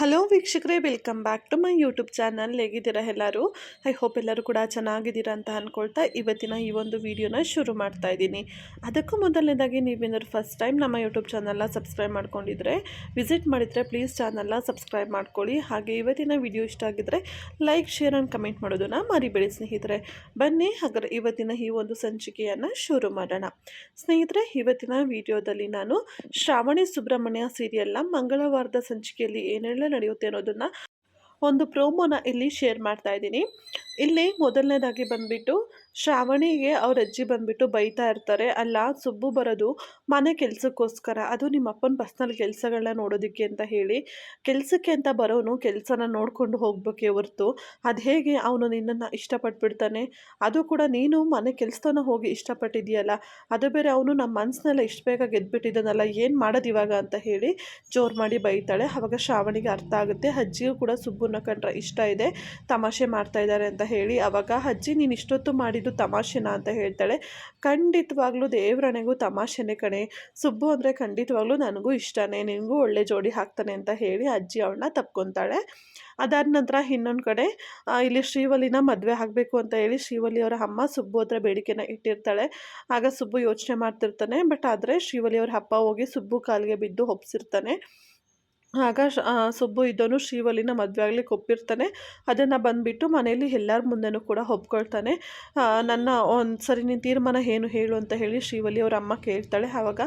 Hello ವೀಕ್ಷಕರೇ, welcome back to my YouTube channel. ಹೇಗಿದ್ದೀರಾ ಎಲ್ಲರೂ? ಐ ಹೋಪ್ ಎಲ್ಲರೂ ಕೂಡ ಚೆನ್ನಾಗಿದ್ದೀರಾ ಅಂತ ಅಂದ್ಕೊಳ್ತಾ ಇವತ್ತಿನ ಈ ಒಂದು ವಿಡಿಯೋನ ಶುರು ಮಾಡ್ತಾ ಇದ್ದೀನಿ. ಅದಕ್ಕೂ ಮೊದಲನೇದಾಗಿ, ನೀವೇನಾದ್ರು ಫಸ್ಟ್ ಟೈಮ್ ನಮ್ಮ ಯೂಟ್ಯೂಬ್ ಚಾನಲ್ನ ಸಬ್ಸ್ಕ್ರೈಬ್ ಮಾಡ್ಕೊಂಡಿದ್ರೆ ವಿಸಿಟ್ ಮಾಡಿದರೆ ಪ್ಲೀಸ್ ಚಾನಲ್ನ ಸಬ್ಸ್ಕ್ರೈಬ್ ಮಾಡ್ಕೊಳ್ಳಿ. ಹಾಗೆ ಇವತ್ತಿನ ವಿಡಿಯೋ ಇಷ್ಟ ಆಗಿದ್ದರೆ ಲೈಕ್ ಶೇರ್ ಆ್ಯಂಡ್ ಕಮೆಂಟ್ ಮಾಡೋದನ್ನು ಮರಿಬೇಡಿ ಸ್ನೇಹಿತರೆ. ಬನ್ನಿ, ಹಾಗಾದ್ರೆ ಇವತ್ತಿನ ಈ ಒಂದು ಸಂಚಿಕೆಯನ್ನು ಶುರು ಮಾಡೋಣ. ಸ್ನೇಹಿತರೆ, ಇವತ್ತಿನ ವಿಡಿಯೋದಲ್ಲಿ ನಾನು ಶ್ರಾವಣಿ ಸುಬ್ರಹ್ಮಣ್ಯ ಸೀರಿಯಲ್ನ ಮಂಗಳವಾರದ ಸಂಚಿಕೆಯಲ್ಲಿ ಏನೆಲ್ಲ ನಡೆಯುತ್ತೆ ಅನ್ನೋದನ್ನು ಒಂದು ಪ್ರೋಮೋನ ಇಲ್ಲಿ ಶೇರ್ ಮಾಡ್ತಾ ಇದ್ದೀನಿ. ಇಲ್ಲಿ ಮೊದಲನೇದಾಗಿ ಬಂದ್ಬಿಟ್ಟು ಶ್ರಾವಣಿಗೆ ಅವ್ರ ಅಜ್ಜಿ ಬಂದ್ಬಿಟ್ಟು ಬೈತಾ ಇರ್ತಾರೆ. ಅಲ್ಲ, ಸುಬ್ಬು ಬರೋದು ಮನೆ ಕೆಲಸಕ್ಕೋಸ್ಕರ. ಅದು ನಿಮ್ಮ ಅಪ್ಪನ ಪರ್ಸ್ನಲ್ ಕೆಲಸಗಳನ್ನ ನೋಡೋದಕ್ಕೆ ಅಂತ ಹೇಳಿ, ಕೆಲಸಕ್ಕೆ ಅಂತ ಬರೋನು ಕೆಲಸನ ನೋಡಿಕೊಂಡು ಹೋಗ್ಬೇಕೆ ಹೊರ್ತು. ಅದು ಹೇಗೆ ಅವನು ನಿನ್ನನ್ನು ಇಷ್ಟಪಟ್ಬಿಡ್ತಾನೆ? ಅದು ಕೂಡ ನೀನು ಮನೆ ಕೆಲಸನ ಹೋಗಿ ಇಷ್ಟಪಟ್ಟಿದೆಯಲ್ಲ ಅದು ಬೇರೆ ಅವನು ನಮ್ಮ ಮನಸ್ಸನ್ನೆಲ್ಲ ಇಷ್ಟು ಬೇಗ ಗೆದ್ಬಿಟ್ಟಿದ್ದಾನಲ್ಲ, ಏನು ಮಾಡೋದು ಇವಾಗ ಅಂತ ಹೇಳಿ ಜೋರು ಮಾಡಿ ಬೈತಾಳೆ. ಅವಾಗ ಶ್ರಾವಣಿಗೆ ಅರ್ಥ ಆಗುತ್ತೆ. ಅಜ್ಜಿಯೂ ಕೂಡ ಸುಬ್ಬುನ ಕಂಡ್ರೆ ಇಷ್ಟ ಇದೆ, ತಮಾಷೆ ಮಾಡ್ತಾ ಇದ್ದಾರೆ ಅಂತ ಹೇಳಿ. ಅವಾಗ, ಅಜ್ಜಿ, ನೀನು ಇಷ್ಟೊತ್ತು ಮಾಡಿದ್ದು ತಮಾಷೆನ ಅಂತ ಹೇಳ್ತಾಳೆ. ಖಂಡಿತವಾಗ್ಲೂ ದೇವ್ರಣೆಗೂ ತಮಾಷೆನೇ ಕಣೆ. ಸುಬ್ಬು ಅಂದರೆ ಖಂಡಿತವಾಗ್ಲೂ ನನಗೂ ಇಷ್ಟನೇ. ನಿನಗೂ ಒಳ್ಳೆ ಜೋಡಿ ಹಾಕ್ತಾನೆ ಅಂತ ಹೇಳಿ ಅಜ್ಜಿ ಅವಳನ್ನ ತಪ್ಕೊತಾಳೆ. ಅದಾದ ನಂತರ ಇನ್ನೊಂದು ಕಡೆ ಇಲ್ಲಿ ಶ್ರೀವಲ್ಲಿನ ಮದುವೆ ಆಗಬೇಕು ಅಂತ ಹೇಳಿ ಶ್ರೀವಲ್ಲಿ ಅವರ ಅಮ್ಮ ಸುಬ್ಬು ಹತ್ರ ಬೇಡಿಕೆನ ಇಟ್ಟಿರ್ತಾಳೆ. ಆಗ ಸುಬ್ಬು ಯೋಚನೆ ಮಾಡ್ತಿರ್ತಾನೆ, ಬಟ್ ಆದರೆ ಶ್ರೀವಲ್ಲಿ ಅವ್ರ ಅಪ್ಪ ಹೋಗಿ ಸುಬ್ಬು ಕಾಲಿಗೆ ಬಿದ್ದು ಒಪ್ಸಿರ್ತಾನೆ. ಆಗ ಶ- ಸುಬ್ಬು ಇದ್ದವನು ಶ್ರೀವಲ್ಲಿನ ಮದುವೆ ಆಗ್ಲಿಕ್ಕೆ ಒಪ್ಪಿರ್ತಾನೆ. ಅದನ್ನು ಬಂದುಬಿಟ್ಟು ಮನೆಯಲ್ಲಿ ಎಲ್ಲರ ಮುಂದೆನೂ ಕೂಡ ಒಪ್ಕೊಳ್ತಾನೆ. ನನ್ನ ಒಂದು ಸರಿ ನಿನ್ನ ತೀರ್ಮಾನ ಏನು ಹೇಳು ಅಂತ ಹೇಳಿ ಶ್ರೀವಲ್ಲಿ ಅವ್ರ ಅಮ್ಮ ಕೇಳ್ತಾಳೆ. ಆವಾಗ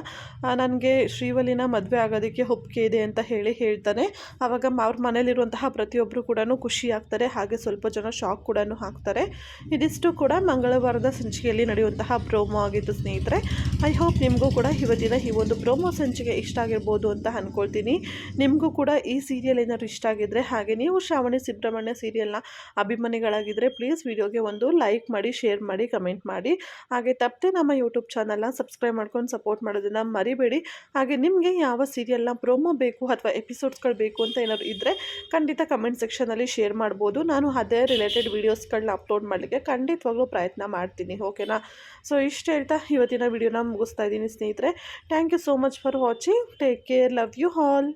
ನನಗೆ ಶ್ರೀವಲ್ಲಿನ ಮದುವೆ ಆಗೋದಕ್ಕೆ ಒಪ್ಪಿಗೆ ಇದೆ ಅಂತ ಹೇಳಿ ಹೇಳ್ತಾನೆ. ಆವಾಗ ಅವ್ರ ಮನೇಲಿರುವಂತಹ ಪ್ರತಿಯೊಬ್ಬರು ಕೂಡ ಖುಷಿ ಆಗ್ತಾರೆ. ಹಾಗೆ ಸ್ವಲ್ಪ ಜನ ಶಾಕ್ ಕೂಡ ಹಾಕ್ತಾರೆ. ಇದಿಷ್ಟು ಕೂಡ ಮಂಗಳವಾರದ ಸಂಚಿಕೆಯಲ್ಲಿ ನಡೆಯುವಂತಹ ಪ್ರೋಮೋ ಆಗಿತ್ತು ಸ್ನೇಹಿತರೆ. ಐ ಹೋಪ್ ನಿಮಗೂ ಕೂಡ ಇವತ್ತಿನ ಈ ಒಂದು ಪ್ರೋಮೋ ಸಂಚಿಕೆ ಇಷ್ಟ ಆಗಿರ್ಬೋದು ಅಂತ ಅಂದ್ಕೊಳ್ತೀನಿ ನಿಮಗೂ ಕೂಡ ಈ ಸೀರಿಯಲ್ ಏನಾದ್ರು ಇಷ್ಟ ಆಗಿದ್ರೆ ಹಾಗೆ ನೀವು ಶ್ರಾವಣಿ ಸುಬ್ರಹ್ಮಣ್ಯ ಸೀರಿಯಲ್ನ ಅಭಿಮಾನಿಗಳಾಗಿದ್ದರೆ ಪ್ಲೀಸ್ ವಿಡಿಯೋಗೆ ಒಂದು ಲೈಕ್ ಮಾಡಿ ಶೇರ್ ಮಾಡಿ ಕಮೆಂಟ್ ಮಾಡಿ. ಹಾಗೆ ತಪ್ಪದೆ ನಮ್ಮ ಯೂಟ್ಯೂಬ್ ಚಾನಲ್ನ ಸಬ್ಸ್ಕ್ರೈಬ್ ಮಾಡ್ಕೊಂಡು ಸಪೋರ್ಟ್ ಮಾಡೋದನ್ನು ಮರಿಬೇಡಿ. ಹಾಗೆ ನಿಮಗೆ ಯಾವ ಸೀರಿಯಲ್ನ ಪ್ರೋಮೋ ಬೇಕು ಅಥವಾ ಎಪಿಸೋಡ್ಸ್ಗಳು ಬೇಕು ಅಂತ ಏನಾದ್ರು ಇದ್ದರೆ ಖಂಡಿತ ಕಮೆಂಟ್ ಸೆಕ್ಷನಲ್ಲಿ ಶೇರ್ ಮಾಡ್ಬೋದು. ನಾನು ಅದೇ ರಿಲೇಟೆಡ್ ವೀಡಿಯೋಸ್ಗಳನ್ನ ಅಪ್ಲೋಡ್ ಮಾಡಲಿಕ್ಕೆ ಖಂಡಿತವಾಗ್ಲೂ ಪ್ರಯತ್ನ ಮಾಡ್ತೀನಿ. ಓಕೆನಾ ಸೊ ಇಷ್ಟು ಹೇಳ್ತಾ ಇವತ್ತಿನ ವಿಡಿಯೋನ ಮುಗಿಸ್ತಾ ಇದ್ದೀನಿ ಸ್ನೇಹಿತರೆ. Thank you so much for watching take care love you all